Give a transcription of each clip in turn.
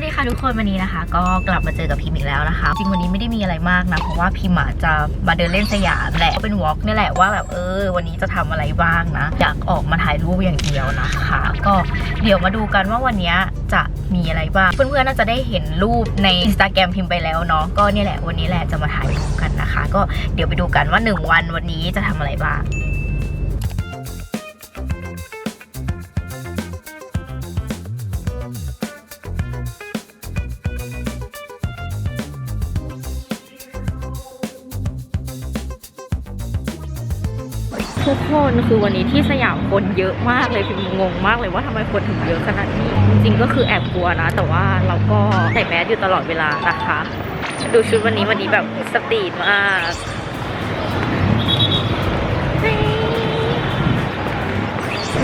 วัสดีค่ะทุกคนวันนี้นะคะ ก็กลับมาเจอกับพิมอีกแล้วนะคะ จริงวันนี้ไม่ได้มีอะไรมากนะเพราะว่าพิมอะจะมาเดินเล่นสยามแหละเป็นวอล์กนี่แหละว่าแบบเออ วันนี้จะทำอะไรบ้างนะ อยากออกมาถ่ายรูปอย่างเดียวนะคะ ก็เดี๋ยวมาดูกันว่าวันนี้จะมีอะไรบ้างเพื่อนๆน่าจะได้เห็นรูปในอินสตาแกรมพิมไปแล้วเนาะก็เนี่ยแหละวันนี้แหละจะมาถ่ายรูปกันนะคะ ก็เดี๋ยวไปดูกันว่าหนึ่งวันวันนี้จะทำอะไรบ้าง คนคือวันนี้ที่สยามคนเยอะมากเลยพิมงงมากเลยว่าทำไมคนถึงเยอะขนาดนี้จริงก็คือแอบกลัวนะ แต่ว่าเราก็ใส่แมสอยู่ตลอดเวลานะคะ ดูชุดวันนี้วันนี้แบบสตรีทมาก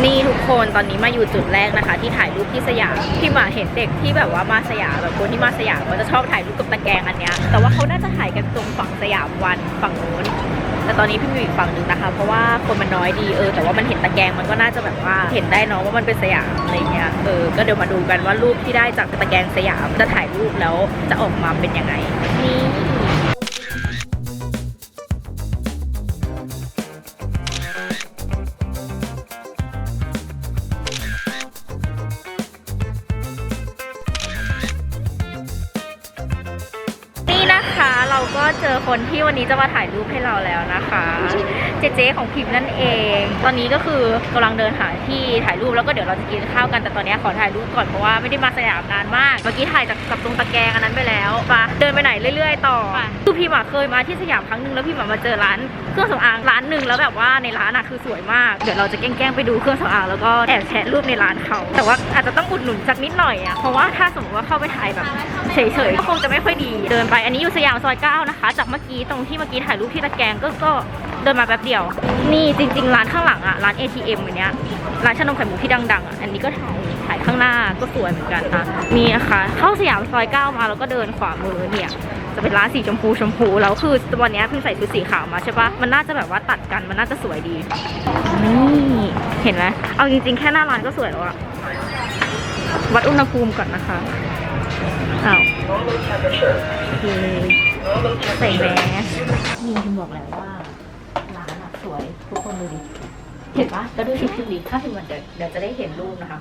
นี่ทุกคนตอนนี้มาอยู่จุดแรกนะคะ ที่ถ่ายรูปที่สยามที่มาเห็นเด็กที่แบบว่ามาสยามแบบคนที่มาสยามมันจะชอบถ่ายรูปกับตะแกรงอันเนี้ยแต่ว่าเขาน่าจะถ่ายกันตรงฝั่งสยามวันฝั่งนู้น แต่ตอนนี้พี่มีอีกฝั่งหนึ่งนะคะ เพราะว่าคนมันน้อยดีเออแต่ว่ามันเห็นตะแกรงมันก็น่าจะแบบว่าเห็นได้เนาะว่ามันเป็นสยามอะไรเงี้ยเออก็เดี๋ยวมาดูกันว่ารูปที่ได้จากตะแกรงสยามจะถ่ายรูปแล้วจะออกมาเป็นยังไงนี่ เราก็เจอคนที่วันนี้จะมาถ่ายรูปให้เราแล้วนะคะ เจเจของพิมพ์นั่นเอง ตอนนี้ก็คือกำลังเดินหาที่ถ่ายรูปแล้วก็เดี๋ยวเราจะกินข้าวกันแต่ตอนนี้ขอถ่ายรูปก่อนเพราะว่าไม่ได้มาสยามนานมาก เมื่อกี้ถ่ายจากกับตรงตะแกรงอันนั้นไปแล้วปะเดินไปไหนเรื่อย ๆ ต่อคือพิมพ์อะเคยมาที่สยามครั้งหนึ่งแล้วพิมพ์อะมาเจอร้านเครื่องสำอางร้านหนึ่งแล้วแบบว่าในร้านอะคือสวยมาก เดี๋ยวเราจะแกล้งๆไปดูเครื่องสำอางแล้วก็แอบแชะรูปในร้านเขา แต่ว่าอาจจะต้องอุดหนุนสักนิดหน่อยอะเพราะว่าถ้าสมมติว่าเข้าไปถ่ายแบบเฉยๆก็คงจะไม่ค่อยดีเดินไปอันนี้อยู่สยามซอยเก้านะคะ จากเมื่อกี้ตรงที่เมื่อกี้ถ่ายรูปที่ตะแกรงก็ก็เดินมาแป๊บเดียว นี่จริง ๆ ร้านข้างหลังอะร้าน ATM อันเนี้ยร้านชานมไข่มุกที่ดังๆอะอันนี้ก็ถ่ายถ่ายข้างหน้าก็สวยเหมือนกันนะนี่นะคะเข้าสยามซอยเก้ามาแล้วก็เดินขวามือเนี่ยจะเป็นร้านสีชมพูชมพูแล้วคือวันนี้เพิ่งใส่ชุดสีขาวมาใช่ปะมันน่าจะแบบว่าตัดกันมันน่าจะสวยดีนี่เห็นไหมเอาจริงๆแค่หน้าร้านก็สวยแล้วอะวัดอุณหภูมิก่อนนะคะอ้าวโอเค ใส่แมสนี่คุณบอกแล้วว่าร้านอะสวยทุกคนดูดิเห็นปะก็ดูชิคๆดีถ้าถึงวันเดี๋ยวเดี๋ยวจะได้เห็นรูปนะคะ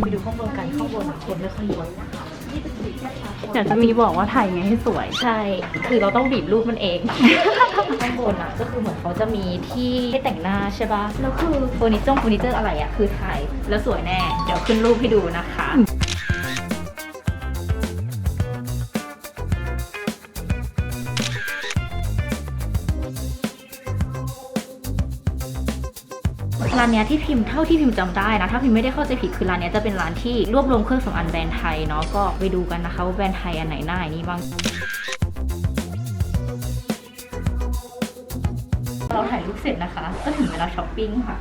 ไปดูข้างบนกันข้างบนอะคนไม่ค่อยเยอะเดี๋ยวจะมีบอกว่าถ่ายไงให้สวย ใช่ คือเราต้องบีบรูปมันเอง ข้างบนอะ ก็คือเหมือนเขาจะมีที่ให้แต่งหน้าใช่ปะแล้วคือเฟอร์นิเจอร์เฟอร์นิเจอร์อะไรอะ คือถ่ายแล้วสวยแน่ เดี๋ยวขึ้นรูปให้ดูนะคะานเนี้ยที่พิมพ์เท่าที่พิมพ์จำได้นะ ถ้าพิมพ์ไม่ได้เข้าใจผิดคือร้านเนี้ยจะเป็นร้านที่รวบรวมเครื่องสำอางแบรนด์ไทยเนาะก็ไปดูกันนะคะว่าแบรนด์ไทยอันไหนหน้าอันนี้บ้างเราถ่ายรูปเสร็จนะคะ ก็ถึงเวลาช้อปปิ้งค่ะ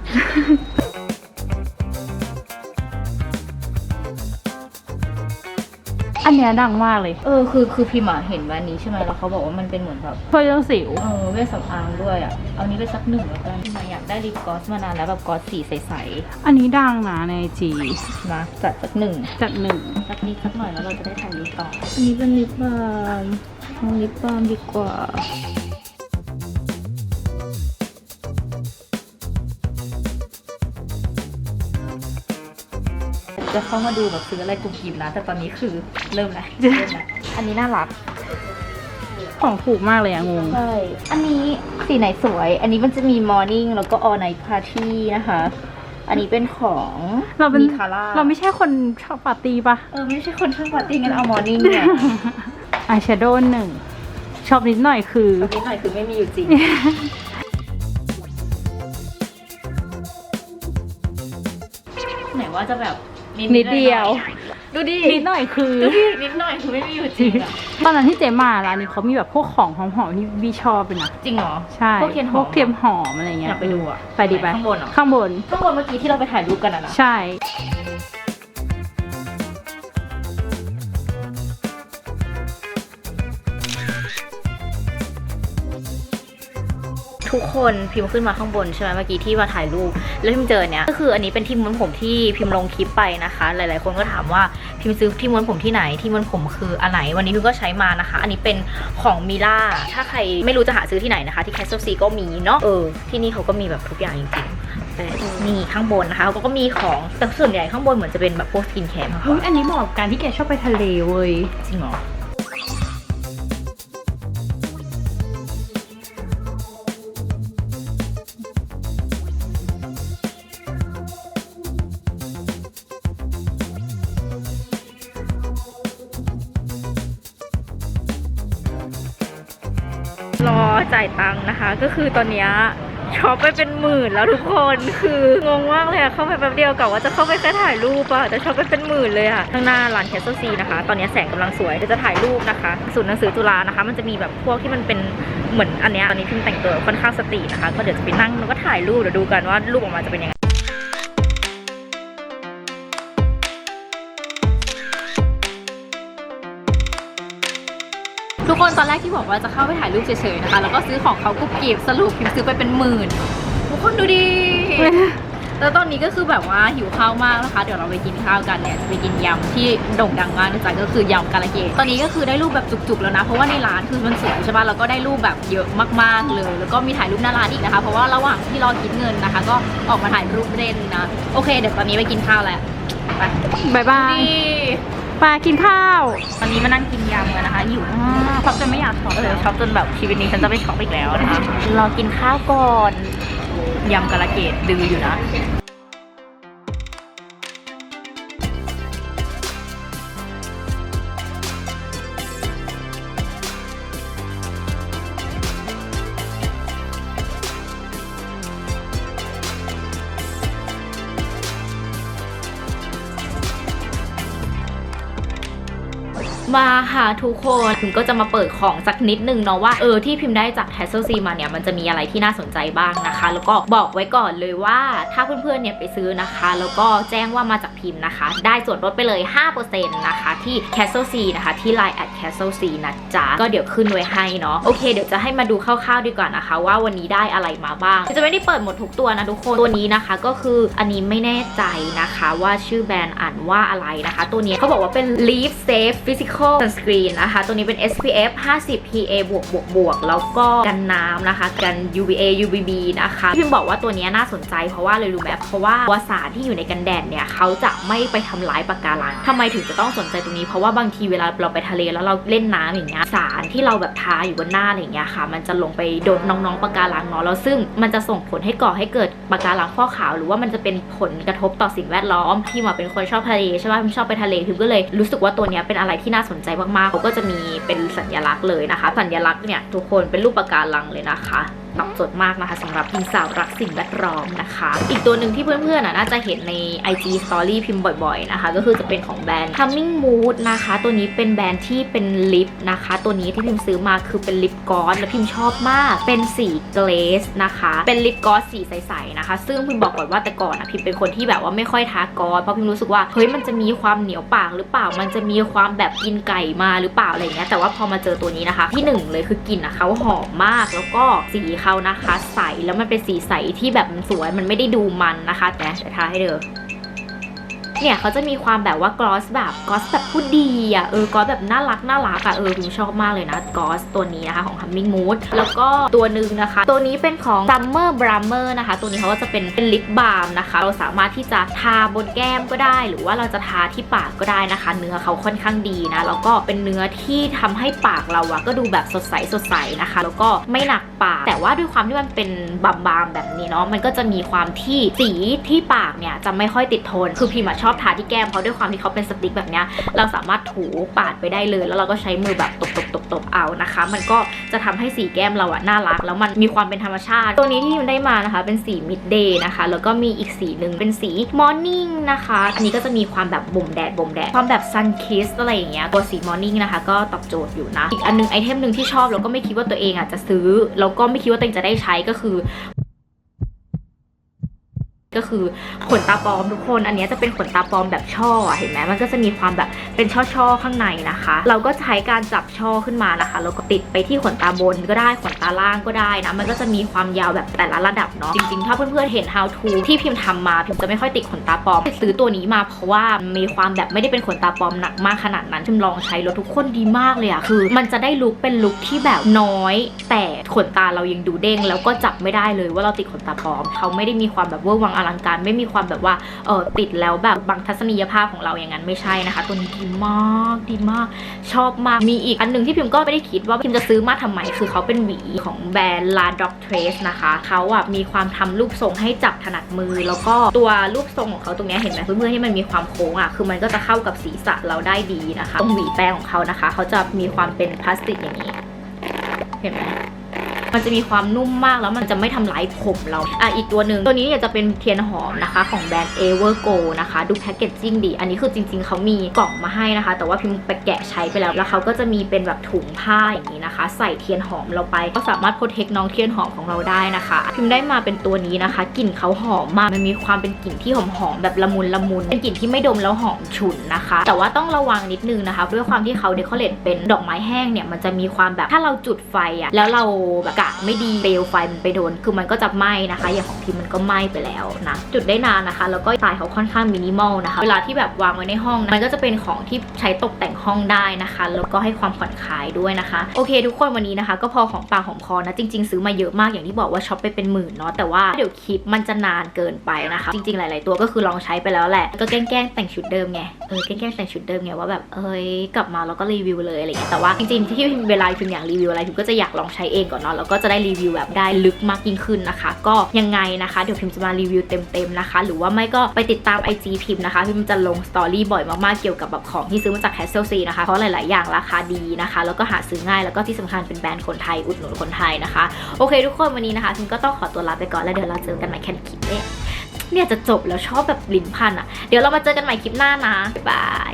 อันเนี้ยดังมากเลย เออคือคือพิมพ์อะเห็นวันนี้ใช่ไหมแล้วเขาบอกว่ามันเป็นเหมือนแบบช่วยเรื่องสิว เออเวชสำอางด้วยอะเอานี้ไปสักหนึ่งแล้วกันพิมพ์อยากได้ลิปกลอสมานานแล้วแบบกลอสสีใสอันนี้ดังนะในจีๆมาจัดสักหนึ่งจัดหนึ่ง สักนิดสักหน่อยแล้วเราจะได้ถ่ายรูปต่ออันนี้เป็นลิปบาล์มเอาลิปบาล์มดีกว่า จะเข้ามาดูแบบซื้ออะไรกลุ่มกิมนะแต่ตอนนี้คือเริ่มแล้วเริ่มแล้วอันนี้น่ารัก ของถูกมากเลยอะงง ใช่ อันนี้สีไหนสวย อันนี้มันจะมี morning แล้วก็ all night party นะคะ อันนี้เป็นของเราเป็นมีคาร่าเราไม่ใช่คนชอบปาร์ตี้ปะเออไม่ใช่คนชอบปาร์ตี้งั้นเอา morning เนี่ยอายแชโดว์หนึ่งชอบนิดหน่อยคือ ตรงนี้หน่อยคือไม่มีอยู่จริง ไหนว่าจะแบบ นิดเดียว ดูดินิดหน่อยคือดูดินิดหน่อยคือไม่มีอยู่จริงอะตอนนั้นที่เจมาร้านนี้เขามีแบบพวกของหอมๆที่บีชอบเลยนะจริงเหรอใช่พวกเทียนหอมพวกเทียมหอมอะไรเงี้อยยากไปดูอะไปดีไปข้างบนเหรอข้างบนข้างบนเมื่อกี้ที่เราไปถ่ายรูปกันอะนะใช่ ททุกคนพิมพ์ขึ้นมาข้างบนใช่ไหมเมื่อกี้ที่มาถ่ายรูปแล้วพิมพ์เจอเนี้ยก็คืออันนี้เป็นที่ม้วนผมที่พิมพ์ลงคลิปไปนะคะ หลายๆ คนก็ถามว่าพิมพ์ซื้อที่ม้วนผมที่ไหนที่ม้วนผมคืออันไหนวันนี้พิมก็ใช้มานะคะ อันนี้เป็นของมิล่าถ้าใครไม่รู้จะหาซื้อที่ไหนนะคะ ที่แคสเซิลซีก็มีเนาะเออที่นี่เขาก็มีแบบทุกอย่างจริงๆแต่นี่ข้างบนนะคะเขาก็มีของแต่ส่วนใหญ่ข้างบนเหมือนจะเป็นแบบพวกสกินแคร์มากกเฮ้ยว่าอันนี้เหมาะกับการที่แกชอบไปทะเลเว้ยจริงเหรอ จ่ายตังค์นะคะ ก็คือตอนนี้ช็อปไปเป็นหมื่นแล้วทุกคนคืองงมากเลยอะเข้าไปแป๊บเดียวกับว่าจะเข้าไปแค่ถ่ายรูปอะแต่ช็อปไปเป็นหมื่นเลยอะข้างหน้าร้านแคสเซิลซีนะคะ ตอนนี้แสงกำลังสวยเดี๋ยวจะถ่ายรูปนะคะศูนย์หนังสือจุฬานะคะ มันจะมีแบบพวกที่มันเป็นเหมือนอันเนี้ยตอนนี้พิมแต่งตัวค่อนข้างสตินะคะ ก็เดี๋ยวจะไปนั่งแล้วก็ถ่ายรูปเดี๋ยวดูกันว่ารูปออกมาจะเป็นยังไง ทุกคนตอนแรกที่บอกว่าจะเข้าไปถ่ายรูปเฉยๆนะคะ แล้วก็ซื้อของเขากุ๊บกีบสรุปพิมซื้อไปเป็นหมื่น ทุกคนดูดิแล้วตอนนี้ก็คือแบบว่าหิวข้าวมากนะคะ เดี๋ยวเราไปกินข้าวกันเนี่ยจะไปกินยำที่โด่งดังมากนะจ๊ะก็คือยำกาลเกตตอนนี้ก็คือได้รูปแบบจุกๆแล้วนะ เพราะว่าในร้านคือมันสวยใช่ปะแล้วก็ได้รูปแบบเยอะมากๆเลย แล้วก็มีถ่ายรูปหน้าร้านอีกนะคะ เพราะว่าระหว่างที่รอคิดเงินนะคะ ก็ออกมาถ่ายรูปเล่นนะ โอเค เดี๋ยวตอนนี้ไปกินข้าวแล้วไปบายบายดี ไปกินข้าว ตอนนี้มานั่งกินยำกันนะคะหิวมากช็อปจนไม่อยากช็อปเอเลอยช็อปจนแบบชีวิตนี้ฉันจะไม่ช็อปอีกแล้วนะคะรอกินข้าวก่อนยำกะละเกดดืออยู่นะ มาค่ะทุกคนพิมก็จะมาเปิดของสักนิดนึงเนาะว่าเออที่พิมพ์ได้จาก t a s s e l C มาเนี่ยมันจะมีอะไรที่น่าสนใจบ้างนะคะ แล้วก็บอกไว้ก่อนเลยว่าถ้าเพื่อนๆเนี่ยไปซื้อนะคะ แล้วก็แจ้งว่ามาจากพิมพ์นะคะ ได้ส่วนลดไปเลย 5%นะคะที่ Castle C นะคะที่ Line at Castle C นะจ๊ะก็เดี๋ยวขึ้นไว้ให้เนาะโอเคเดี๋ยวจะให้มาดูคร่าวๆดีกว่านะคะ ว่าวันนี้ได้อะไรมาบ้างจะไม่ได้เปิดหมดทุกตัวนะทุกคนตัวนี้นะคะก็คืออันนี้ไม่แน่ใจนะคะ ว่าชื่อแบรนด์อ่านว่าอะไรนะคะ ตัวนี้เขาบอกว่าเป็น Leaf Safe Physical Sunscreen นะคะ ตัวนี้เป็น SPF 50 PA บวกบวกบวกแล้วก็กันน้ำนะคะ กัน UVA UVB นะคะพิมบอกว่าตัวนี้น่าสนใจเพราะว่าเลยรู้ไหมเพราะว่าสารที่อยู่ในกันแดดเนี่ยเขาจะไม่ไปทำร้ายปะการังทำไมถึงจะต้องสนใจตรงนี้ เพราะว่าบางทีเวลาเราไปทะเลแล้วเราเล่นน้ำอย่างเงี้ยสารที่เราแบบทาอยู่บนหน้าอะไรอย่างเงี้ยค่ะ มันจะลงไปโดนน้องๆปะการังเนาะแล้วซึ่งมันจะส่งผลให้ก่อให้เกิดปะการังฟอกขาว หรือว่ามันจะเป็นผลกระทบต่อสิ่งแวดล้อมพี่มาเป็นคนชอบทะเลใช่ไหมพิมชอบไปทะเลพิมก็เลยรู้สึกว่าตัวนี้เป็นอะไรที่น่าสนใจมากๆเขาก็จะมีเป็นสัญลักษณ์เลยนะคะ สัญลักษณ์เนี่ยทุกคนเป็นรูปปะการังเลยนะคะ ตอบโจทย์มากนะคะสำหรับหญิงสาวรักสิ่งแวดล้อมนะคะ อีกตัวหนึ่งที่เพื่อนๆน่าจะเห็นใน IG Story พิมพ์บ่อยๆนะคะ ก็คือจะเป็นของแบรนด์ Humming Mood นะคะ ตัวนี้เป็นแบรนด์ที่เป็นลิปนะคะ ตัวนี้ที่พิมพ์ซื้อมาคือเป็นลิปกอสและพิมพ์ชอบมาก เป็นสีเกรสนะคะ เป็นลิปกอสสีใสๆนะคะ ซึ่งพิมบอกก่อนว่าแต่ก่อนอะพิมเป็นคนที่แบบว่าไม่ค่อยทากอสเพราะพิมรู้สึกว่าเฮ้ยมันจะมีความเหนียวปากหรือเปล่ามันจะมีความแบบกินไก่มาหรือเปล่าอะไรเงี้ยแต่ว่าพอมาเจอตัวนี้นะคะ ที่หนึ่งเลยคือกลิ่นอะเขาหอมมากแล้วก็สีเขานะคะ ใสแล้วมันเป็นสีใสที่แบบมันสวยมันไม่ได้ดูมันนะคะแต่จะทาให้เด้อ เนี่ยเขาจะมีความแบบว่ากลอสแบบกลอสแบบผู้ดีอะเออกลอสแบบน่ารักน่ารักอะเออพิมชอบมากเลยนะกลอสตัวนี้นะคะของ Humming Mood แล้วก็ตัวหนึ่งนะคะ ตัวนี้เป็นของ Summer Brammer นะคะ ตัวนี้เขาก็จะเป็นเป็นลิปบาล์มนะคะ เราสามารถที่จะทาบนแก้มก็ได้ หรือว่าเราจะทาที่ปากก็ได้นะคะ เนื้อเขาค่อนข้างดีนะแล้วก็เป็นเนื้อที่ทำให้ปากเราอะก็ดูแบบสดใสสดใสนะคะ แล้วก็ไม่หนักปาก แต่ว่าด้วยความที่มันเป็นบางๆแบบนี้เนาะมันก็จะมีความที่สีที่ปากเนี่ยจะไม่ค่อยติดทนคือพิมอะชอบทาที่แก้มเพราะด้วยความที่เขาเป็นสติ๊กแบบเนี้ยเราสามารถถูปาดไปได้เลย แล้วเราก็ใช้มือแบบตบๆๆๆเอานะคะ มันก็จะทำให้สีแก้มเราอะน่ารัก แล้วมันมีความเป็นธรรมชาติ ตัวนี้ที่พิมได้มานะคะ เป็นสี mid day นะคะ แล้วก็มีอีกสีหนึ่งเป็นสี morning นะคะอันนี้ก็จะมีความแบบบ่มแดดบ่มแดดความแบบ sun kiss อะไรอย่างเงี้ยตัวสี morning นะคะ ก็ตอบโจทย์อยู่นะอีกอันนึงไอเทมหนึ่งที่ชอบแล้วก็ไม่คิดว่าตัวเองอะจะซื้อแล้วก็ไม่คิดว่าตัวเองจะได้ใช้ก็คือ ก็คือขนตาปลอมทุกคน อันนี้จะเป็นขนตาปลอมแบบช่อเห็นไหมมันก็จะมีความแบบเป็นช่อๆข้างในนะคะ เราก็ใช้การจับช่อขึ้นมานะคะแล้วก็ติดไปที่ขนตาบนก็ได้ขนตาล่างก็ได้นะมันก็จะมีความยาวแบบแต่ละระดับเนาะจริงๆ ถ้าเพื่อนๆเห็น how to ที่พิมพ์ทำมาพิมจะไม่ค่อยติดขนตาปลอมซื้อตัวนี้มาเพราะว่ามีความแบบไม่ได้เป็นขนตาปลอมหนักมากขนาดนั้นพิมลองใช้แล้วทุกคนดีมากเลยอะคือ มันจะได้ลุคเป็นลุคที่แบบน้อย แต่ขนตาเรายังดูเด้งแล้วก็จับไม่ได้เลยว่าเราติดขนตาปลอม เขาไม่ได้มีความแบบเวอร์วังลังการไม่มีความแบบว่าเออติดแล้วแบบบังทัศนียภาพของเราอย่างนั้นไม่ใช่นะคะ ตัวนี้ดีมากดีมาก ชอบมากมีอีกอันหนึ่งที่พิมก็ไม่ได้คิดว่าพิมจะซื้อมาทำไมคือเขาเป็นหวีของแบรนด์ La Dog Trace นะคะเขาอะมีความทำรูปทรงให้จับถนัดมือ แล้วก็ตัวรูปทรงของเขาตรงนี้เห็นไหมเพื่อนๆที่มันมีความโค้งอะคือมันก็จะเข้ากับศีรษะเราได้ดีนะคะตรงหวีแปรงของเขานะคะ เขาจะมีความเป็นพลาสติกอย่างนี้ เห็นไหม มันจะมีความนุ่มมากแล้วมันจะไม่ทำร้ายผมเราอะอีกตัวหนึ่งตัวนี้เนี่ยจะเป็นเทียนหอมนะคะ ของแบรนด์ Evergo นะคะ ดูแพคเกจจิ้งดี อันนี้คือจริง ๆเขามีกล่องมาให้นะคะ แต่ว่าพิมไปแกะใช้ไปแล้ว แล้วเขาก็จะมีเป็นแบบถุงผ้าอย่างนี้นะคะ ใส่เทียนหอมเราไป ก็สามารถโปรเทคน้องเทียนหอมของเราได้นะคะ พิมได้มาเป็นตัวนี้นะคะ กลิ่นเขาหอมมาก มันมีความเป็นกลิ่นที่หอมๆแบบละมุนละมุน เป็นกลิ่นที่ไม่ดมแล้วหอมฉุนนะคะ แต่ว่าต้องระวังนิดนึงนะคะ ด้วยความที่เขาเดคอเรทเป็นดอกไม้แห้งเนี่ย มันจะมีความแบบ ถ้าเราจุดไฟอะแล้วเราแบบะไม่ดีเปลวไฟมันไปโดน คือมันก็จะไหม้นะคะ อย่างของพิมมันก็ไหม้ไปแล้วนะจุดได้นานนะคะ แล้วก็สไตล์เขาค่อนข้างมินิมอลนะคะ เวลาที่แบบวางไว้ในห้องนะมันก็จะเป็นของที่ใช้ตกแต่งห้องได้นะคะ แล้วก็ให้ความผ่อนคลายด้วยนะคะ โอเค ทุกคนวันนี้นะคะ ก็พอของปากของคอนะจริง ๆ ซื้อมาเยอะมากอย่างที่บอกว่าช็อปไปเป็นหมื่นเนาะแต่ว่าเดี๋ยวคลิปมันจะนานเกินไปนะคะ จริง ๆ หลาย ๆ ตัวก็คือลองใช้ไปแล้วแหละก็แกล้งแต่งชุดเดิมไงเออแกล้งแต่งชุดเดิมไงว่าแบบเอ้ยกลับมาแล้วก็รีวิวเลยอะไรเงี้ยแต่ว่าจริงๆที่เวลาพิมอยากรีวิวอะไรพิมก็จะอยากลองใช้เองก่อนเนาะแล้วก็จะได้รีวิวแบบได้ลึกมากยิ่งขึ้นนะคะ ก็ยังไงนะคะ เดี๋ยวพิมจะมารีวิวเต็มๆนะคะ หรือว่าไม่ก็ไปติดตาม IG พิมพ์นะคะ พิมจะลงสตอรี่บ่อยมากๆเกี่ยวกับแบบของที่ซื้อมาจากแคสเซิลซีนะคะเพราะหลายๆ อย่างราคาดีนะคะ แล้วก็หาซื้อง่ายแล้วก็ที่สำคัญเป็นแบรนด์คนไทยอุดหนุนคนไทยนะคะ โอเค ทุกคนวันนี้นะคะพิมก็ต้องขอตัวลาไปก่อนแล้วเดี๋ยวเราเจอกันใหม่แค่คลิปเนี้ยเนี่ยจะจบแล้วชอบแบบลิ้นพันอะเดี๋ยวเรามาเจอกันใหม่คลิปหน้านะบ๊ายบาย